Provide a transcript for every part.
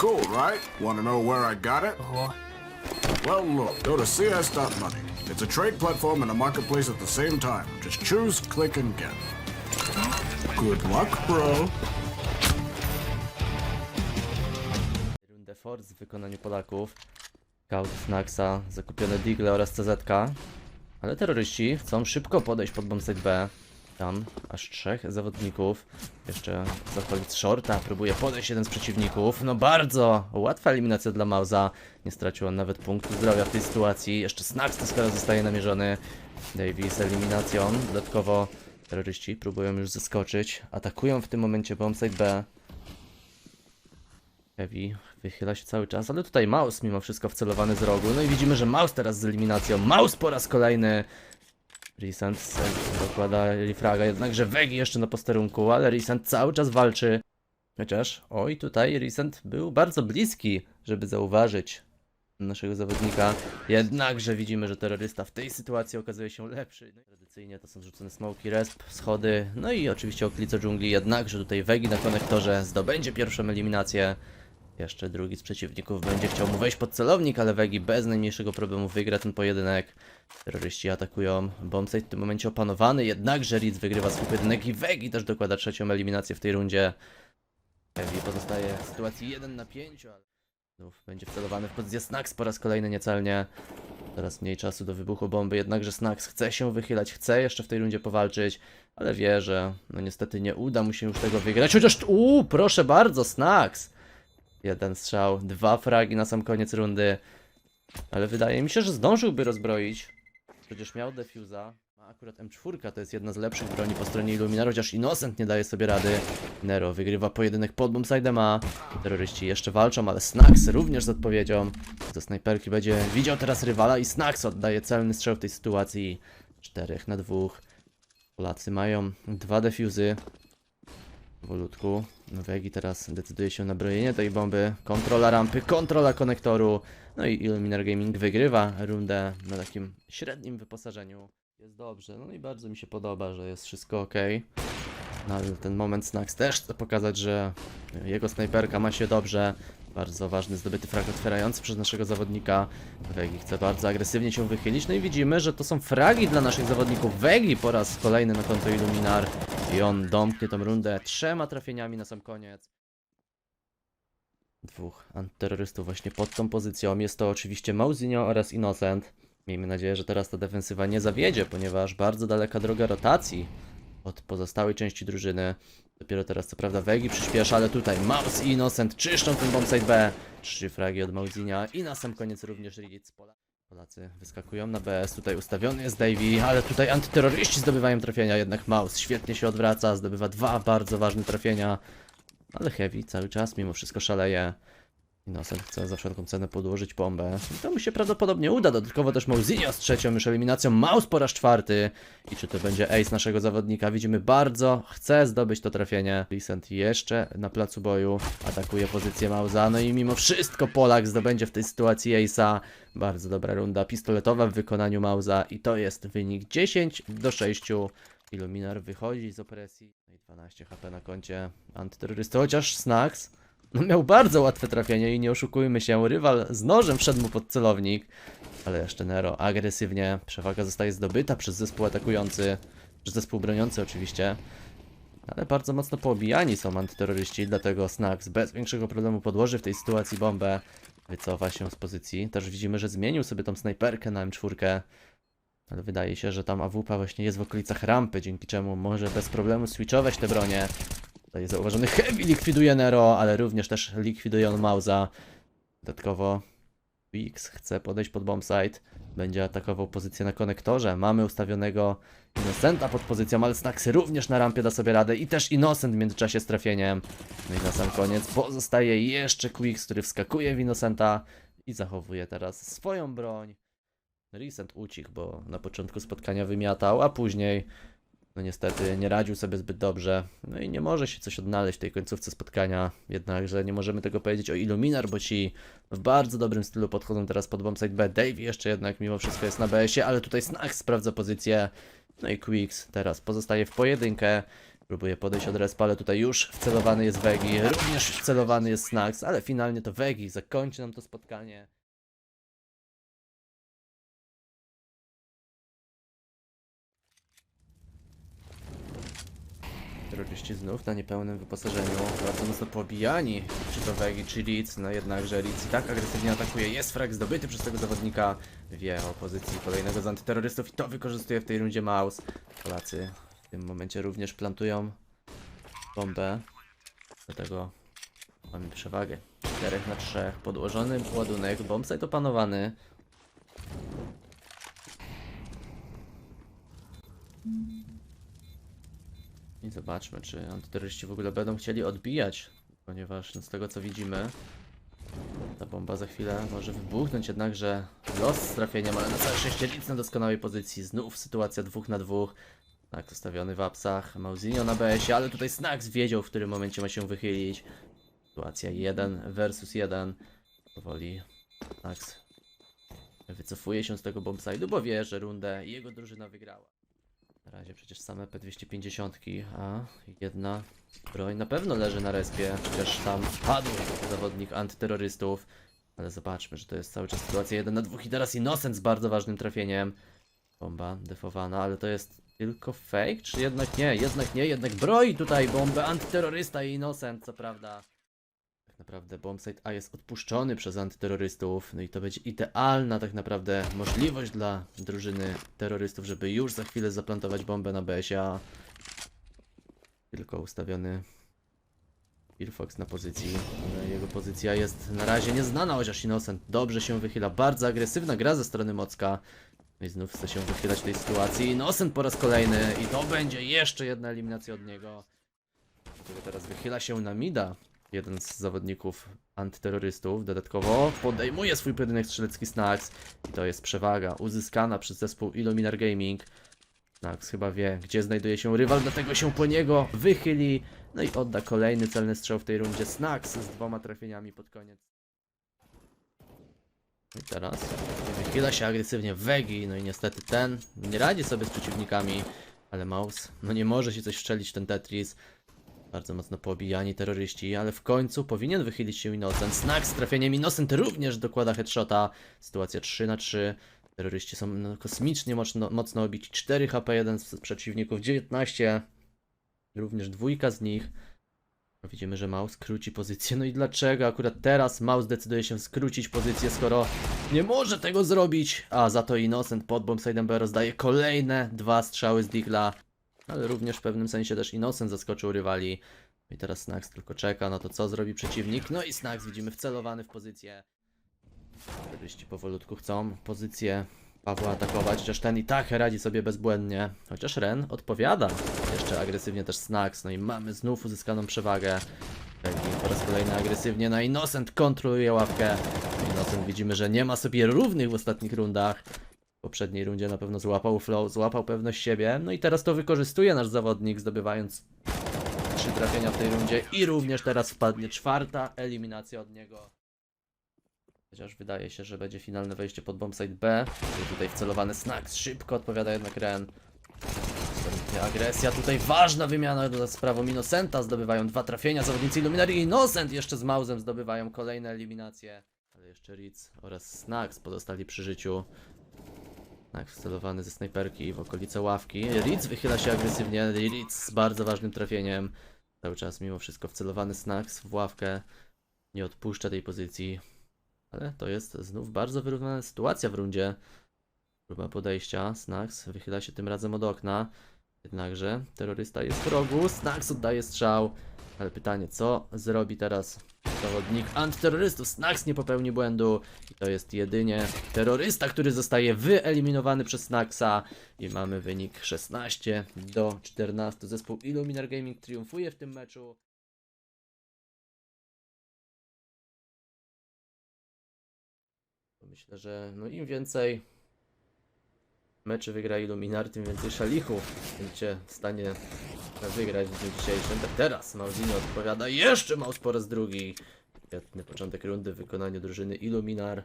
Cool, right? Want to know where I got it? Oh. Well, look, go to cs.money. It's a trade platform and a marketplace at the same time. Just choose, click, and get. Good luck, bro. Rundę Force w wykonaniu Polaków, Kaut Snaxa, zakupione Digle oraz CZK. Ale terroryści chcą szybko podejść pod bombsite B. Tam aż trzech zawodników. Jeszcze z Shorta próbuje podejść jeden z przeciwników. No bardzo łatwa eliminacja dla Mauza. Nie stracił on nawet punktu zdrowia w tej sytuacji. Jeszcze Snax to skoro zostaje namierzony. Davey z eliminacją. Dodatkowo terroryści próbują już zeskoczyć. Atakują w tym momencie bombsite B. Heavy wychyla się cały czas, ale tutaj Maus mimo wszystko wcelowany z rogu. No i widzimy, że Maus teraz z eliminacją. Maus po raz kolejny. Recent dokłada Refraga, jednakże Wegi jeszcze na posterunku, ale Recent cały czas walczy. Chociaż, oj, tutaj Recent był bardzo bliski, żeby zauważyć naszego zawodnika. Jednakże widzimy, że terrorysta w tej sytuacji okazuje się lepszy. No tradycyjnie to są rzucone smoki, resp, schody, no i oczywiście okolice dżungli. Jednakże tutaj Wegi na konektorze zdobędzie pierwszą eliminację. Jeszcze drugi z przeciwników będzie chciał mu wejść pod celownik, ale Wegi bez najmniejszego problemu wygra ten pojedynek. Terroryści atakują. Bombsite w tym momencie opanowany, jednakże Ritz wygrywa swój pojedynek i Wegi też dokłada trzecią eliminację w tej rundzie. Heavy pozostaje w sytuacji 1 na 5, ale znów będzie wcelowany w pozycję Snax po raz kolejny niecelnie. Teraz mniej czasu do wybuchu bomby, jednakże Snax chce się wychylać, chce jeszcze w tej rundzie powalczyć, ale wie, że no niestety nie uda mu się już tego wygrać. Chociaż, uuu, proszę bardzo, Snax! Jeden strzał, dwa fragi na sam koniec rundy. Ale wydaje mi się, że zdążyłby rozbroić. Przecież miał defuza. A akurat M4 to jest jedna z lepszych broni po stronie Illuminar, chociaż Innocent nie daje sobie rady. Nero wygrywa pojedynek pod bombsidem A. Terroryści jeszcze walczą, ale Snax również z odpowiedzią. Do snajperki będzie widział teraz rywala i Snax oddaje celny strzał w tej sytuacji. 4 na 2. Polacy mają dwa defuzy. Powolutku. Wegi teraz decyduje się na brojenie tej bomby. Kontrola rampy, kontrola konektoru. No i Illuminar Gaming wygrywa rundę na takim średnim wyposażeniu. Jest dobrze, no i bardzo mi się podoba, że jest wszystko ok. No ale ten moment Snax też chce pokazać, że jego snajperka ma się dobrze. Bardzo ważny zdobyty frag otwierający przez naszego zawodnika. Wegi chce bardzo agresywnie się wychylić. No i widzimy, że to są fragi dla naszych zawodników. Wegi po raz kolejny na konto Illuminar. I on domknie tą rundę trzema trafieniami na sam koniec. Dwóch antyterrorystów właśnie pod tą pozycją. Jest to oczywiście Mauzinho oraz Innocent. Miejmy nadzieję, że teraz ta defensywa nie zawiedzie, ponieważ bardzo daleka droga rotacji od pozostałej części drużyny. Dopiero teraz co prawda Wegi przyspiesza, ale tutaj Maus i Innocent czyszczą ten bombsite B. Trzy fragi od Mauzinia i na sam koniec również Riddick. Pola- Polacy wyskakują na BS, tutaj ustawiony jest Davey, ale tutaj antyterroryści zdobywają trafienia, jednak Maus świetnie się odwraca, zdobywa dwa bardzo ważne trafienia. Ale Heavy cały czas mimo wszystko szaleje. Innocent chce za wszelką cenę podłożyć bombę. I to mu się prawdopodobnie uda. Dodatkowo też Mauzinho z trzecią już eliminacją. Maus po raz czwarty. I czy to będzie ace naszego zawodnika? Widzimy bardzo. Chce zdobyć to trafienie. Lisent jeszcze na placu boju. Atakuje pozycję Mauza. No i mimo wszystko Polak zdobędzie w tej sytuacji ace'a. Bardzo dobra runda pistoletowa w wykonaniu Mauza. I to jest wynik 10 do 6. Illuminar wychodzi z opresji. No i 12 HP na koncie antyterrorysty. Chociaż Snax no miał bardzo łatwe trafienie i nie oszukujmy się, rywal z nożem wszedł mu pod celownik. Ale jeszcze Nero agresywnie, przewaga zostaje zdobyta przez zespół atakujący, przez zespół broniący oczywiście. Ale bardzo mocno poobijani są antyterroryści, dlatego Snax bez większego problemu podłoży w tej sytuacji bombę. Wycofa się z pozycji. Też widzimy, że zmienił sobie tą snajperkę na M4. Ale wydaje się, że tam AWP właśnie jest w okolicach rampy, dzięki czemu może bez problemu switchować te bronie. Tutaj zauważony Heavy likwiduje Nero, ale również też likwiduje on Mauza. Dodatkowo X chce podejść pod bombsite. Będzie atakował pozycję na konektorze. Mamy ustawionego Innocenta pod pozycją, ale Snaxy również na rampie da sobie radę. I też Innocent w międzyczasie z trafieniem. No i na sam koniec pozostaje jeszcze Quicks, który wskakuje w Innocenta i zachowuje teraz swoją broń. Recent ucichł, bo na początku spotkania wymiatał, a później no niestety nie radził sobie zbyt dobrze. No i nie może się coś odnaleźć w tej końcówce spotkania. Jednakże nie możemy tego powiedzieć o Illuminar, bo ci w bardzo dobrym stylu podchodzą teraz pod bombsite B. Dave jeszcze jednak mimo wszystko jest na BS-ie, ale tutaj Snax sprawdza pozycję. No i Quicks teraz pozostaje w pojedynkę. Próbuje podejść od respa, ale tutaj już wcelowany jest Wegi, również wcelowany jest Snax, ale finalnie to Wegi zakończy nam to spotkanie. Terroryści znów na niepełnym wyposażeniu, bardzo mocno pobijani, czy to Wegi, czy Leeds, no jednakże Leeds i tak agresywnie atakuje, jest frag zdobyty przez tego zawodnika, wie o pozycji kolejnego z antyterrorystów i to wykorzystuje w tej rundzie Maus. Polacy w tym momencie również plantują bombę, dlatego mamy przewagę. 4 na 3, podłożony ładunek, bombsite opanowany. I zobaczmy, czy antyterroryści w ogóle będą chcieli odbijać, ponieważ no, z tego co widzimy, ta bomba za chwilę może wybuchnąć, jednakże los z trafieniem, ale na całe szczęście Leeds na doskonałej pozycji. Znów sytuacja dwóch na dwóch. Tak, ustawiony w apsach. Mauzinho na BS-ie, ale tutaj Snax wiedział, w którym momencie ma się wychylić. Sytuacja 1 versus 1. Powoli Snax wycofuje się z tego bombside'u, bo wie, że rundę jego drużyna wygrała. Na razie przecież same P250, a jedna broń na pewno leży na respie, chociaż tam padł zawodnik antyterrorystów. Ale zobaczmy, że to jest cały czas sytuacja 1 na 2 i teraz Innocent z bardzo ważnym trafieniem. Bomba defowana, ale to jest tylko fake, czy jednak nie? Jednak nie, jednak broi tutaj bombę antyterrorysta i Innocent, co prawda. Naprawdę bombsite A jest odpuszczony przez antyterrorystów, no i to będzie idealna tak naprawdę możliwość dla drużyny terrorystów, żeby już za chwilę zaplantować bombę na BSA. Tylko ustawiony Firefox na pozycji, ale jego pozycja jest na razie nieznana, chociaż Innocent dobrze się wychyla, bardzo agresywna gra ze strony Mocka. No i znów chce się wychylać w tej sytuacji. Innocent po raz kolejny i to będzie jeszcze jedna eliminacja od niego. Dlatego teraz wychyla się na Mida. Jeden z zawodników antyterrorystów dodatkowo podejmuje swój pojedynek strzelecki Snax i to jest przewaga uzyskana przez zespół Illuminar Gaming. Snax chyba wie, gdzie znajduje się rywal, dlatego się po niego wychyli. No i odda kolejny celny strzał w tej rundzie. Snax z dwoma trafieniami pod koniec. No I teraz wychyla się agresywnie Wegi, no i niestety ten nie radzi sobie z przeciwnikami, ale Maus, no nie może się coś wszczelić w ten Tetris. Bardzo mocno poobijani terroryści, ale w końcu powinien wychylić się Innocent. Snack z trafieniem Innocent również dokłada headshota. Sytuacja 3 na 3. Terroryści są no, kosmicznie mocno, mocno obici. 4 HP, jeden z przeciwników 19. Również dwójka z nich. Widzimy, że Maus skróci pozycję. No i dlaczego akurat teraz Maus decyduje się skrócić pozycję, skoro nie może tego zrobić? A za to Innocent pod bombside'em B rozdaje kolejne dwa strzały z Digla. Ale również w pewnym sensie też Innocent zaskoczył rywali. No I teraz Snax tylko czeka na to, co zrobi przeciwnik. No i Snax widzimy wcelowany w pozycję. Terroryści powolutku chcą pozycję Pawła atakować, chociaż ten i tak radzi sobie bezbłędnie. Chociaż Ren odpowiada. Jeszcze agresywnie też Snax. No i mamy znów uzyskaną przewagę. Peggy po raz kolejny agresywnie na Innocent kontroluje ławkę. Innocent widzimy, że nie ma sobie równych w ostatnich rundach. W poprzedniej rundzie na pewno złapał flow, złapał pewność siebie. No i teraz to wykorzystuje nasz zawodnik, zdobywając trzy trafienia w tej rundzie. I również teraz wpadnie czwarta eliminacja od niego. Chociaż wydaje się, że będzie finalne wejście pod bombsite B. Tutaj wcelowany Snax. Szybko odpowiada jednak Ren. Agresja. Tutaj ważna wymiana za sprawą Innocenta. Zdobywają dwa trafienia. Zawodnicy Illuminati i Innocent jeszcze z Mausem zdobywają kolejne eliminacje. Ale jeszcze Ritz oraz Snax pozostali przy życiu. Tak, wcelowany ze snajperki w okolice ławki. Ritz wychyla się agresywnie. Ritz z bardzo ważnym trafieniem. Cały czas mimo wszystko wcelowany Snax w ławkę. Nie odpuszcza tej pozycji. Ale to jest znów bardzo wyrównana sytuacja w rundzie. Próba podejścia. Snax wychyla się tym razem od okna. Jednakże terrorysta jest w rogu. Snax oddaje strzał. Ale pytanie, co zrobi teraz zawodnik antyterrorystów? Snax nie popełni błędu. I to jest jedynie terrorysta, który zostaje wyeliminowany przez Snaxa. I mamy wynik 16 do 14. Zespół Illuminar Gaming triumfuje w tym meczu. Myślę, że no im więcej meczy wygra Illuminar, tym więcej szalichów będzie w stanie wygrać w dniu dzisiejszym. Teraz Mauzinho odpowiada jeszcze Maus po raz drugi. Świetny początek rundy w wykonaniu drużyny Illuminar.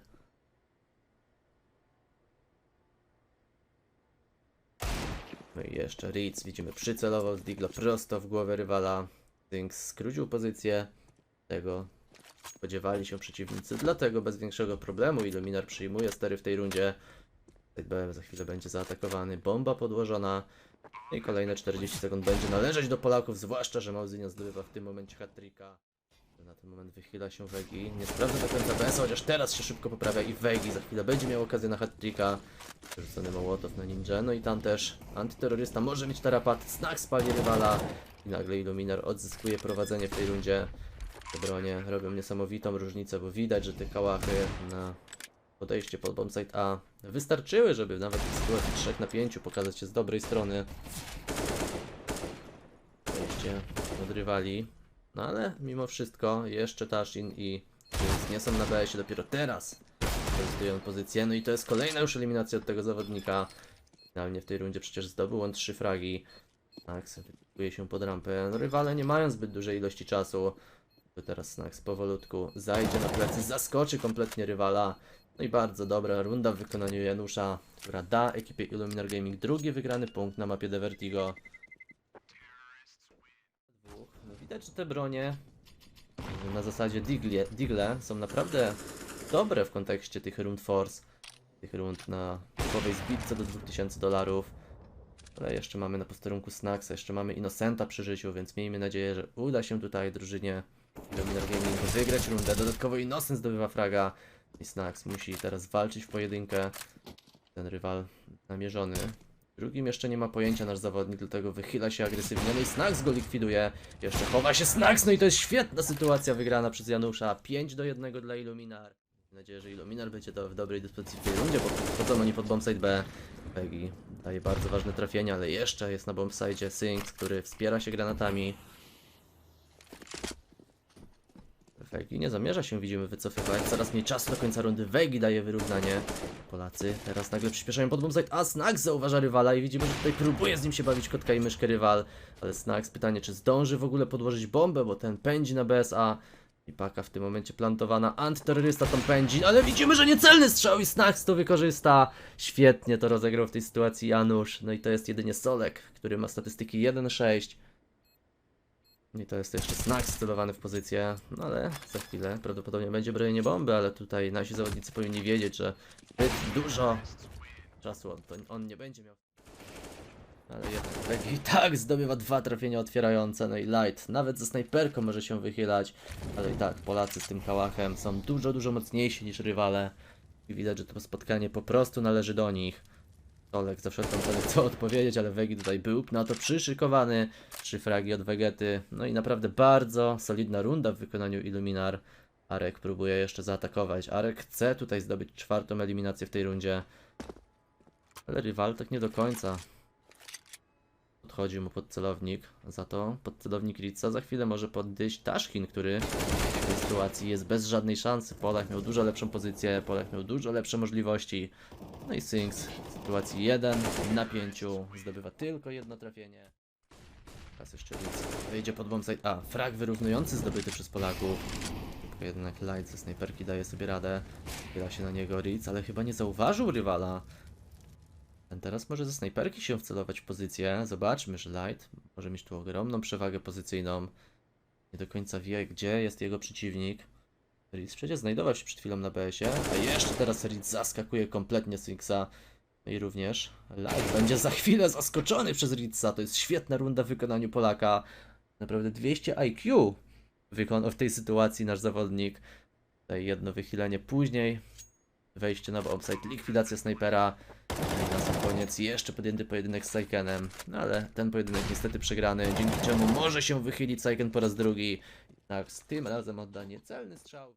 No i jeszcze Ritz, widzimy, przycelował z prosto w głowę rywala. Dings skrócił pozycję. Tego spodziewali się przeciwnicy, dlatego bez większego problemu Illuminar przyjmuje stery w tej rundzie. BM za chwilę będzie zaatakowany, bomba podłożona. I kolejne 40 sekund będzie należeć do Polaków, zwłaszcza, że Mauzynia zdobywa w tym momencie hat-tricka. Na ten moment wychyla się Wegi. Nie sprawdza do końca BS, chociaż teraz się szybko poprawia i Wegi za chwilę będzie miał okazję na hat-tricka. Rzucony Mołotow na Ninja, no i tam też antyterrorysta może mieć tarapat, Snack spali rywala i nagle Illuminar odzyskuje prowadzenie w tej rundzie. Te bronie robią niesamowitą różnicę, bo widać, że te kałachy na podejście pod bombsite A wystarczyły, żeby nawet w sytuacji 3 na 5 pokazać się z dobrej strony. Podejście odrywali. No ale mimo wszystko jeszcze Tashin i Jinx nie są na BS-ie dopiero teraz. Wykorzystują pozycję. No i to jest kolejna już eliminacja od tego zawodnika. Finalnie w tej rundzie przecież zdobył on trzy fragi. Snax wytypuje się pod rampę. No, rywale nie mają zbyt dużej ilości czasu. Teraz Snax powolutku zajdzie na plecy, zaskoczy kompletnie rywala. No i bardzo dobra runda w wykonaniu Janusza, która da ekipie Illuminar Gaming drugi wygrany punkt na mapie The Vertigo. No widać, że te bronie na zasadzie Digle, Digle są naprawdę dobre w kontekście tych rund Force. Tych rund na typowej zbitce do 2000 dolarów. Ale jeszcze mamy na posterunku Snacksa, jeszcze mamy Innocenta przy życiu, więc miejmy nadzieję, że uda się tutaj drużynie Illuminar Gaming wygrać rundę. Dodatkowo Innocent zdobywa fraga i Snacks musi teraz walczyć w pojedynkę. Ten rywal namierzony. Drugim jeszcze nie ma pojęcia nasz zawodnik, dlatego wychyla się agresywnie. No i Snacks go likwiduje. Jeszcze chowa się Snacks, no i to jest świetna sytuacja wygrana przez Janusza. 5 do 1 dla Illuminar. Mam nadzieję, że Illuminar będzie to w dobrej dyspozycji w tej rundzie, bo wchodzą oni pod bombsite B. Peggy daje bardzo ważne trafienia, ale jeszcze jest na bombsite Sync, który wspiera się granatami. Wegi nie zamierza się, widzimy, wycofywać. Coraz mniej czasu do końca rundy. Wegi daje wyrównanie. Polacy teraz nagle przyspieszają pod bombsite, a Snax zauważa rywala i widzimy, że tutaj próbuje z nim się bawić kotka i myszkę rywal. Ale Snax pytanie, czy zdąży w ogóle podłożyć bombę, bo ten pędzi na BSA. I paka w tym momencie plantowana. Antyterrorysta tam pędzi, ale widzimy, że niecelny strzał i Snax to wykorzysta. Świetnie to rozegrał w tej sytuacji Janusz. No i to jest jedynie Solek, który ma statystyki 1-6. I to jest jeszcze snack celowany w pozycję, no ale za chwilę prawdopodobnie będzie bronienie bomby, ale tutaj nasi zawodnicy powinni wiedzieć, że zbyt dużo czasu on, on nie będzie miał. Ale jednak Vegi i tak zdobywa dwa trafienia otwierające, no i Light nawet ze snajperką może się wychylać, ale i tak Polacy z tym kałachem są dużo, dużo mocniejsi niż rywale i widać, że to spotkanie po prostu należy do nich. Olek za wszelką cenę chce odpowiedzieć, ale Wegi tutaj był na to przyszykowany. Trzy fragi od Wegety. No i naprawdę bardzo solidna runda w wykonaniu Illuminar. Arek próbuje jeszcze zaatakować. Arek chce tutaj zdobyć czwartą eliminację w tej rundzie. Ale rywal tak nie do końca. Podchodzi mu pod celownik. Za to pod celownik Ritza za chwilę może podejść Taszkin, który tej sytuacji jest bez żadnej szansy. Polak miał dużo lepszą pozycję, Polak miał dużo lepsze możliwości. No i Syncs w sytuacji 1 na 5 zdobywa tylko jedno trafienie. Teraz jeszcze Ritz wyjdzie pod bombsite. A, frag wyrównujący zdobyty przez Polaków. Tylko jednak Light ze snajperki daje sobie radę. Chyla się na niego Ritz, ale chyba nie zauważył rywala. Ten teraz może ze snajperki się wcelować w pozycję. Zobaczmy, że Light może mieć tu ogromną przewagę pozycyjną. Nie do końca wie, gdzie jest jego przeciwnik. Ritz przecież znajdował się przed chwilą na BS-ie, a jeszcze teraz Ritz zaskakuje kompletnie Synksa. No i również Light będzie za chwilę zaskoczony przez Ritza. To jest świetna runda w wykonaniu Polaka. Naprawdę 200 IQ wykonał w tej sytuacji nasz zawodnik. Tutaj jedno wychylenie później. Wejście na bombsite, likwidacja snajpera. No koniec jeszcze podjęty pojedynek z Saikenem. No ale ten pojedynek niestety przegrany, dzięki czemu może się wychylić Saiken po raz drugi. Tak, z tym razem oddanie celny strzał.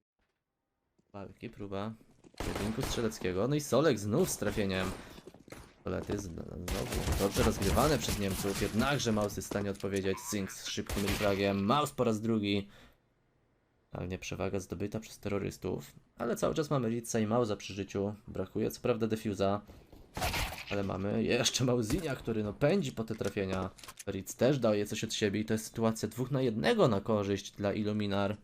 Walki, próba pojedynku strzeleckiego. No i Solek znów z trafieniem. Kolety znowu dobrze rozgrywane przez Niemców, jednakże Maus jest w stanie odpowiedzieć. Zink z szybkim refragiem. Maus po raz drugi. Pewnie przewaga zdobyta przez terrorystów. Ale cały czas mamy Ritza i Mausa przy życiu. Brakuje co prawda defuza. Ale mamy jeszcze Mauzinia, który no pędzi po te trafienia. Ritz też daje coś od siebie i to jest sytuacja dwóch na jednego na korzyść dla Illuminar.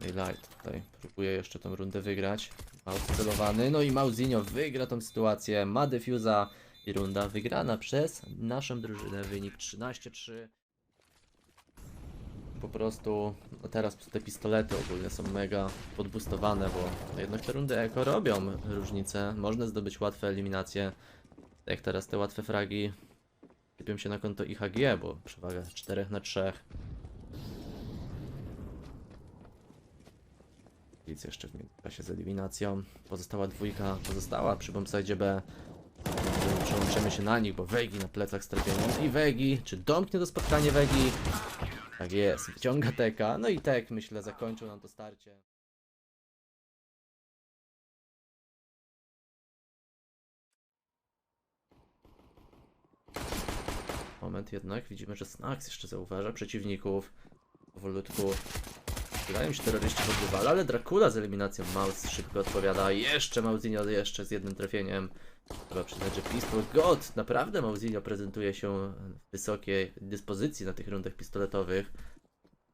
Light tutaj próbuje jeszcze tą rundę wygrać. Mouse celowany, no i Mauzinho wygra tą sytuację, ma defuza i runda wygrana przez naszą drużynę, wynik 13-3. Po prostu teraz te pistolety ogólnie są mega podbustowane, bo jednak te rundy eko robią różnicę. Można zdobyć łatwe eliminacje. Jak teraz te łatwe fragi sypią się na konto IHG, bo przewaga 4 na 3. Nic jeszcze w międzyczasie z eliminacją. Pozostała dwójka, pozostała przy bombsite B. Przełączymy się na nich, bo Wegi na plecach trafieniem. I Wegi, czy domknie to spotkanie Wegi? Tak jest, wyciąga Teka. No i Tek, myślę, zakończył nam to starcie. Moment jednak, widzimy, że Snax jeszcze zauważa przeciwników. Powolutku Wydaje mi się terroryści podrywali, ale Dracula z eliminacją Mouse szybko odpowiada. Jeszcze Mauzinho jeszcze z jednym trafieniem. Trzeba przyznać, że Peaceful God naprawdę Mauzinho prezentuje się w wysokiej dyspozycji na tych rundach pistoletowych.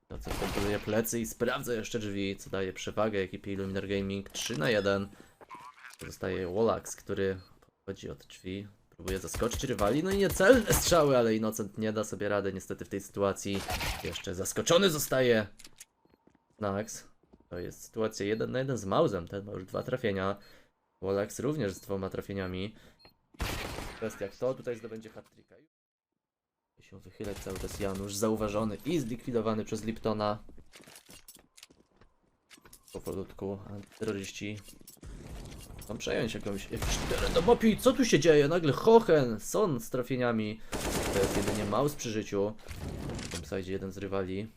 To co kontroluje plecy i sprawdza jeszcze drzwi, co daje przewagę ekipie Illuminar Gaming 3 na 1. Zostaje Wolax, który podchodzi od drzwi. Próbuje zaskoczyć rywali, no i niecelne strzały, ale Innocent nie da sobie rady niestety w tej sytuacji. Jeszcze zaskoczony zostaje Nax. To jest sytuacja 1 na 1 z Mausem. Ten ma już dwa trafienia. Wolax również z dwoma trafieniami. Kwestia kto tutaj zdobędzie hat-tricka. się wychylać cały czas Janusz, zauważony i zlikwidowany przez Liptona. Powolutku antyterroryści chcą przejąć jakąś, jakiś teren do Mopi. Co tu się dzieje? Nagle Hochen, Son z trafieniami. To jest jedynie Maus przy życiu. W tym sajdzie jeden z rywali.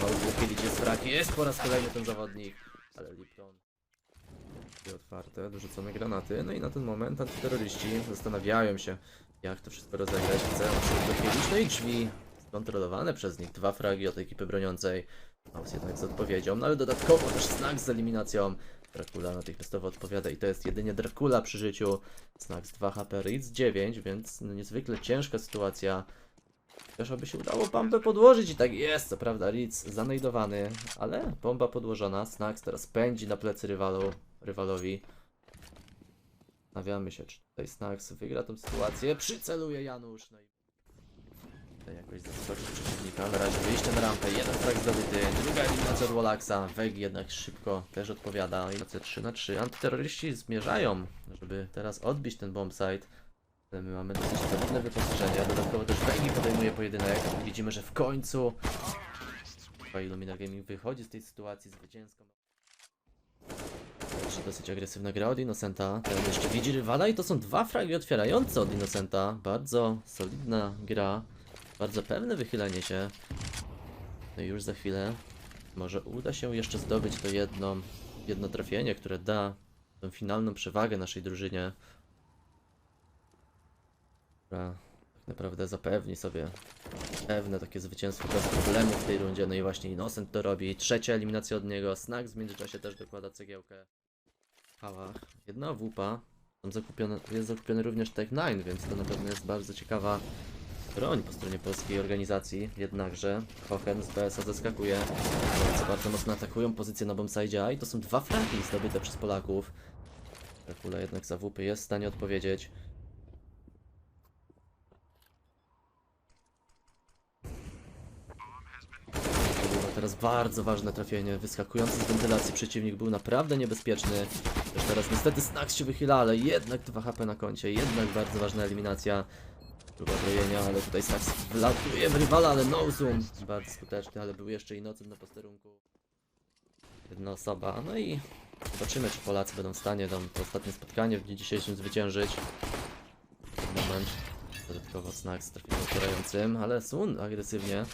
Maus wychylić jest frak. Jest po raz kolejny ten zawodnik. Ale Lipton. Drzwi otwarte, dorzucone granaty. No i na ten moment antyterroryści zastanawiają się, jak to wszystko rozegrać. Się dochylić. No drzwi skontrolowane przez nich. Dwa fragi od ekipy broniącej. Maus jednak z odpowiedzią, no ale dodatkowo też znak z eliminacją. Dracula natychmiastowo odpowiada i to jest jedynie Dracula przy życiu. Znak z 2 HP, Ritz 9, więc no niezwykle ciężka sytuacja. Też aby się udało bombę podłożyć i tak jest, co prawda Ritz zanejdowany, ale bomba podłożona. Snax teraz pędzi na plecy rywalu, rywalowi. Zastanawiamy się, czy tutaj Snax wygra tą sytuację. Przyceluje Janusz, no i tutaj jakoś zaskoczyć przeciwnika. Na razie wyjście na rampę, jeden frag zdobyty, druga eliminacja od Wolaxa. Weg jednak szybko też odpowiada. Eliminacja 3 na 3. Antyterroryści zmierzają, żeby teraz odbić ten bombsite. Ale My mamy dosyć solidne wyposażenie, dodatkowo też Wegi podejmuje pojedynek. Widzimy, że w końcu chyba Illumina Gaming wychodzi z tej sytuacji zwycięską. Także dosyć agresywna gra od Innocenta. Teraz jeszcze widzi rywala i to są dwa fragi otwierające od Innocenta. Bardzo solidna gra. Bardzo pewne wychylenie się. No i już za chwilę może uda się jeszcze zdobyć to jedno, jedno trafienie, które da tą finalną przewagę naszej drużynie. Która tak naprawdę zapewni sobie pewne takie zwycięstwo bez problemu w tej rundzie. No i właśnie Innocent to robi. Trzecia eliminacja od niego. Snack w międzyczasie też dokłada cegiełkę. Jedna wupa. Tam zakupione, jest zakupiony również Tech 9, więc to na pewno jest bardzo ciekawa broń po stronie polskiej organizacji. Jednakże Hochen z BSA zaskakuje. Niemcy bardzo mocno atakują pozycję na bombside i to są dwa fragi zdobyte przez Polaków. Dracula jednak za WP jest w stanie odpowiedzieć. To było teraz bardzo ważne trafienie. Wyskakujący z wentylacji przeciwnik był naprawdę niebezpieczny. Też teraz niestety Snax się wychyla, ale jednak 2 HP na koncie. Jednak bardzo ważna eliminacja. Próba brojenia, ale tutaj Snax wlatuje w rywala, ale no zoom. Bardzo skuteczny, ale był jeszcze Innocent na posterunku. Jedna osoba, no i zobaczymy, czy Polacy będą w stanie tam to ostatnie spotkanie w dniu dzisiejszym zwyciężyć. Moment. Dodatkowo Snack z trafieniem otwierającym, ale Sun agresywnie.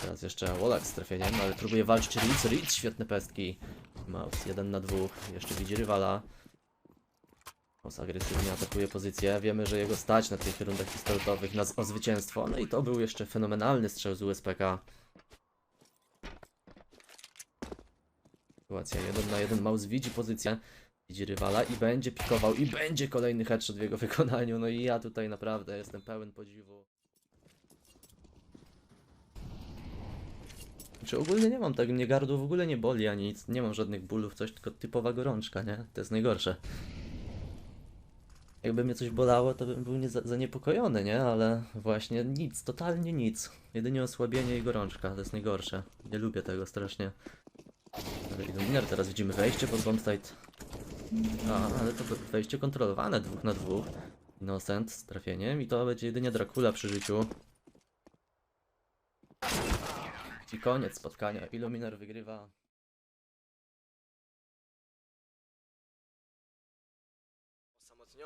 Teraz jeszcze Wolak z trafieniem, ale próbuje walczyć Ritz. Ritz, świetne pestki. Mouse jeden na dwóch, jeszcze widzi rywala. Mouse agresywnie atakuje pozycję. Wiemy, że jego stać na tych rundach pistoletowych na, o zwycięstwo. No i to był jeszcze fenomenalny strzał z USPK. Sytuacja 1 na 1. Mouse widzi pozycję, widzi rywala i będzie pikował i będzie kolejny headshot w jego wykonaniu. No i ja tutaj naprawdę jestem pełen podziwu. Czy ogólnie nie mam tak, mnie gardło w ogóle nie boli ani nic, nie mam żadnych bólów, coś, tylko typowa gorączka, nie? To jest najgorsze. Jakby mnie coś bolało, to bym był nie za- zaniepokojony, nie? Ale właśnie nic, totalnie nic. Jedynie osłabienie i gorączka, to jest najgorsze. Nie lubię tego strasznie. Illuminar teraz widzimy wejście pod bombsite. A, ale to wejście kontrolowane, dwóch na dwóch. Innocent z trafieniem i to będzie jedynie Dracula przy życiu. I koniec spotkania. Illuminar wygrywa.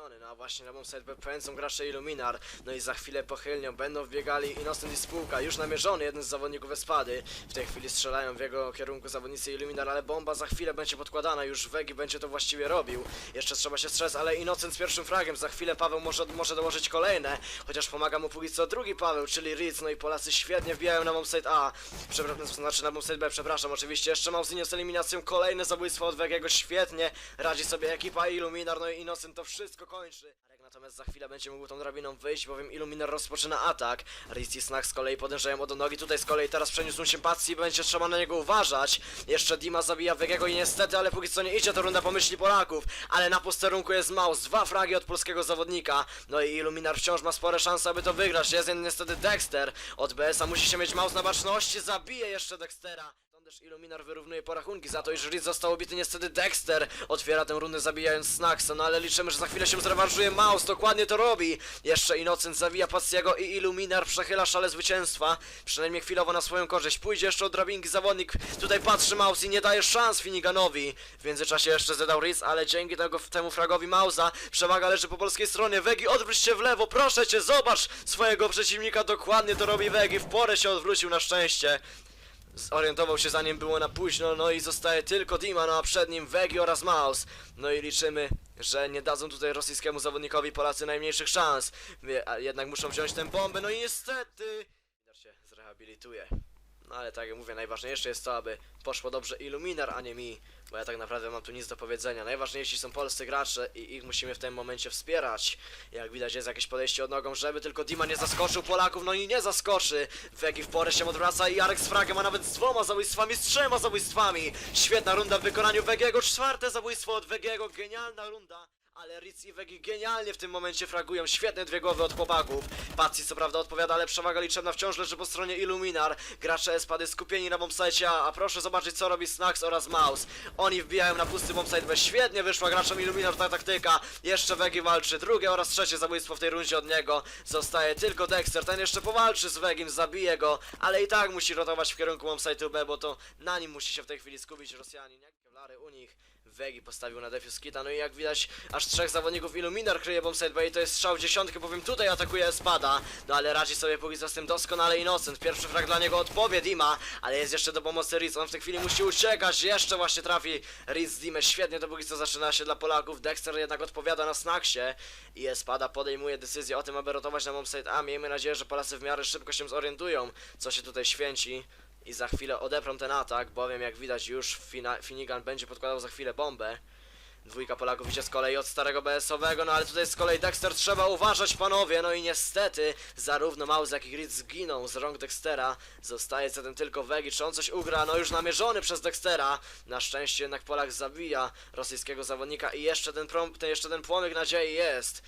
Osamotniony, no a właśnie na B pędzą gracze Illuminar, no i za chwilę pochylnią, będą wbiegali Innocent i spółka, już namierzony jeden z zawodników Espady, w tej chwili strzelają w jego kierunku zawodnicy Illuminar, ale bomba za chwilę będzie podkładana, już Wegi będzie to właściwie robił, jeszcze trzeba się strzec, ale Innocent z pierwszym fragiem, za chwilę Paweł może, może dołożyć kolejne, chociaż pomaga mu póki co drugi Paweł, czyli Ritz, no i Polacy świetnie wbijają na bombsite A, przepraszam, znaczy na B, przepraszam, oczywiście. Jeszcze Mauzinho z eliminacją, kolejne zabójstwo od Wegiego, świetnie, radzi sobie ekipa Illuminar, no i Innocent to wszystko kończy. Arek natomiast za chwilę będzie mógł tą drabiną wyjść, bowiem Illuminar rozpoczyna atak. Riz i Snack z kolei podążają od nogi, tutaj z kolei teraz przeniósł się Patsy i będzie trzeba na niego uważać. Jeszcze Dima zabija Wegiego i niestety, ale póki co nie idzie to runda pomyśli Polaków. Ale na posterunku jest Maus, dwa fragi od polskiego zawodnika. No i Illuminar wciąż ma spore szanse, aby to wygrać. Jest niestety Dexter. Od BS-a musi się mieć Maus na baczności, zabije jeszcze Dextera. Stąd też Illuminar wyrównuje porachunki za to, iż Reed został obity niestety Dexter. Otwiera tę rundę zabijając Snacksa, no ale liczymy, że za chwilę się zrewanżuje Maus, dokładnie to robi. Jeszcze Innocent zawija Patsiego i Illuminar przechyla szale zwycięstwa. Przynajmniej chwilowo na swoją korzyść. Pójdzie jeszcze od drabinki zawodnik. Tutaj patrzy Maus i nie daje szans Finiganowi. W międzyczasie jeszcze zadał Reed, ale dzięki tego, temu fragowi Mausa przewaga leży po polskiej stronie. Wegi, odwróć się w lewo, proszę cię, zobacz swojego przeciwnika, dokładnie to robi Wegi. W porę się odwrócił na szczęście. Zorientował się zanim było na późno, no i zostaje tylko Dima, no a przed nim Wegi oraz Maus. No i liczymy, że nie dadzą tutaj rosyjskiemu zawodnikowi Polacy najmniejszych szans. Jednak muszą wziąć tę bombę, no i niestety... Widać się zrehabilituje. No ale tak jak mówię, najważniejsze jest to, aby poszło dobrze Illuminar, a nie mi, bo ja tak naprawdę mam tu nic do powiedzenia. Najważniejsi są polscy gracze i ich musimy w tym momencie wspierać. Jak widać jest jakieś podejście od nogą, żeby tylko Dima nie zaskoczył Polaków, no i nie zaskoczy. Wegi w porę się odwraca i Jarek z fragiem, a nawet z dwoma zabójstwami, z trzema zabójstwami. Świetna runda w wykonaniu Wegiego, czwarte zabójstwo od Wegiego, genialna runda. Ale Ritz i Wegi genialnie w tym momencie fragują, świetne dwie głowy od chłopaków. Patsy co prawda odpowiada, ale przewaga liczebna wciąż leży po stronie Illuminar. Gracze Espady skupieni na bombsite A, a proszę zobaczyć co robi Snacks oraz Mouse. Oni wbijają na pusty bombsite B, świetnie wyszła graczom Illuminar ta taktyka. Jeszcze Wegi walczy, drugie oraz trzecie zabójstwo w tej rundzie od niego. Zostaje tylko Dexter, ten jeszcze powalczy z Wegim, zabije go, ale i tak musi rotować w kierunku bombsite B, bo to na nim musi się w tej chwili skupić Rosjanin. Jak u nich. Wegi postawił na defuse kita, no i jak widać aż trzech zawodników Illuminar kryje bombsite B i to jest strzał dziesiątkę, bowiem tutaj atakuje Espada, no ale radzi sobie póki co z tym doskonale Innocent, pierwszy frag dla niego odpowie Dima, ale jest jeszcze do pomocy Riz, on w tej chwili musi uciekać, jeszcze właśnie trafi Riz z Dimę, świetnie to póki co zaczyna się dla Polaków, Dexter jednak odpowiada na snacksie i Espada podejmuje decyzję o tym, aby rotować na bombsite A, miejmy nadzieję, że Polacy w miarę szybko się zorientują, co się tutaj święci i za chwilę odeprą ten atak, bowiem jak widać już Finigan będzie podkładał za chwilę bombę. Dwójka Polaków idzie z kolei od starego BS-owego, no ale tutaj z kolei Dexter trzeba uważać panowie, no i niestety zarówno Maus jak i Grid zginą z rąk Dextera. Zostaje zatem tylko Wegi, czy on coś ugra, no już namierzony przez Dextera. Na szczęście jednak Polak zabija rosyjskiego zawodnika i jeszcze ten, prom, ten, jeszcze ten płomyk nadziei jest.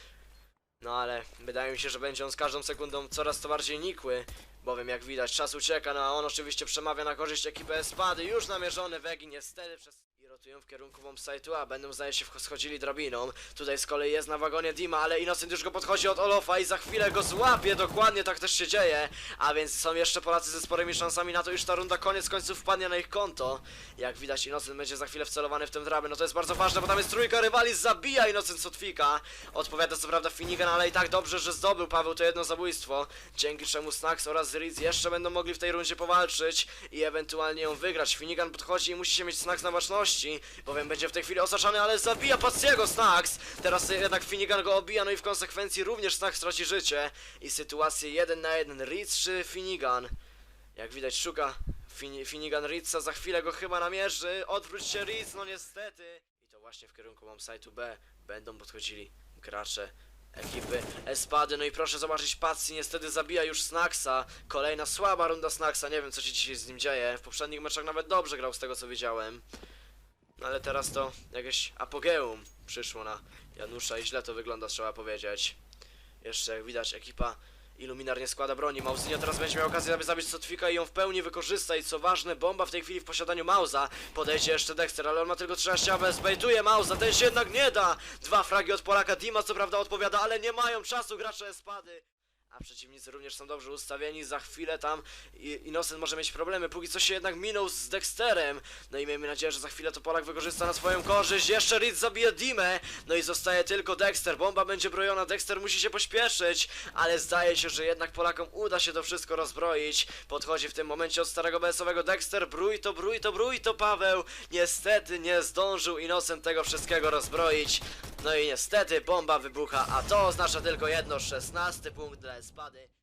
No ale wydaje mi się, że będzie on z każdą sekundą coraz to bardziej nikły. Bowiem jak widać czas ucieka, no a on oczywiście przemawia na korzyść ekipy Espady. Już namierzony Wegi niestety przez... Rotują w kierunku bombsite'u, a będą zdaje się schodzili drabiną. Tutaj z kolei jest na wagonie Dima, ale Innocent już go podchodzi od Olofa i za chwilę go złapie. Dokładnie tak też się dzieje. A więc są jeszcze Polacy ze sporymi szansami na to, iż ta runda koniec końców wpadnie na ich konto. Jak widać Innocent będzie za chwilę wcelowany w tę drabę. No to jest bardzo ważne, bo tam jest trójka rywali, zabija Innocent Sotwika. Odpowiada co prawda Finigan, ale i tak dobrze, że zdobył Paweł to jedno zabójstwo. Dzięki czemu Snacks oraz Ritz jeszcze będą mogli w tej rundzie powalczyć i ewentualnie ją wygrać. Finigan podchodzi i musi się mieć Snacks na baczności, bowiem będzie w tej chwili osaczany, ale zabija Patsiego Snacks. Teraz jednak Finigan go obija, no i w konsekwencji również Snacks traci życie. I sytuację 1 na 1, Ritz czy Finigan? Jak widać szuka Fin Finigan Ritza, za chwilę go chyba namierzy. Odwróć się Ritz, no niestety. I to właśnie w kierunku bombsite'u B będą podchodzili gracze ekipy Espady. No i proszę zobaczyć, Patsy niestety zabija już Snacksa. Kolejna słaba runda Snacksa, nie wiem co się dzisiaj z nim dzieje. W poprzednich meczach nawet dobrze grał z tego co widziałem. No ale teraz to jakieś apogeum przyszło na Janusza i źle to wygląda, trzeba powiedzieć. Jeszcze jak widać ekipa Illuminar nie składa broni. Mauzinho teraz będzie miał okazję, aby zabić Sotwika i ją w pełni wykorzysta. I co ważne, bomba w tej chwili w posiadaniu Mauza. Podejdzie jeszcze Dexter, ale on ma tylko 13 AB. Zbejtuje Mauza, ten się jednak nie da. Dwa fragi od Polaka. Dima co prawda odpowiada, ale nie mają czasu gracze Espady. A przeciwnicy również są dobrze ustawieni. Za chwilę tam Innocent może mieć problemy. Póki co się jednak minął z Dexterem. No i miejmy nadzieję, że za chwilę to Polak wykorzysta na swoją korzyść. Jeszcze Reed zabije Dimę. No i zostaje tylko Dexter. Bomba będzie brojona. Dexter musi się pośpieszyć. Ale zdaje się, że jednak Polakom uda się to wszystko rozbroić. Podchodzi w tym momencie od starego BS-owego Dexter. Brój to, brój to, brój to Paweł. Niestety nie zdążył Innocent tego wszystkiego rozbroić. No i niestety bomba wybucha, a to oznacza tylko jedno, 16 punkt dla Espady.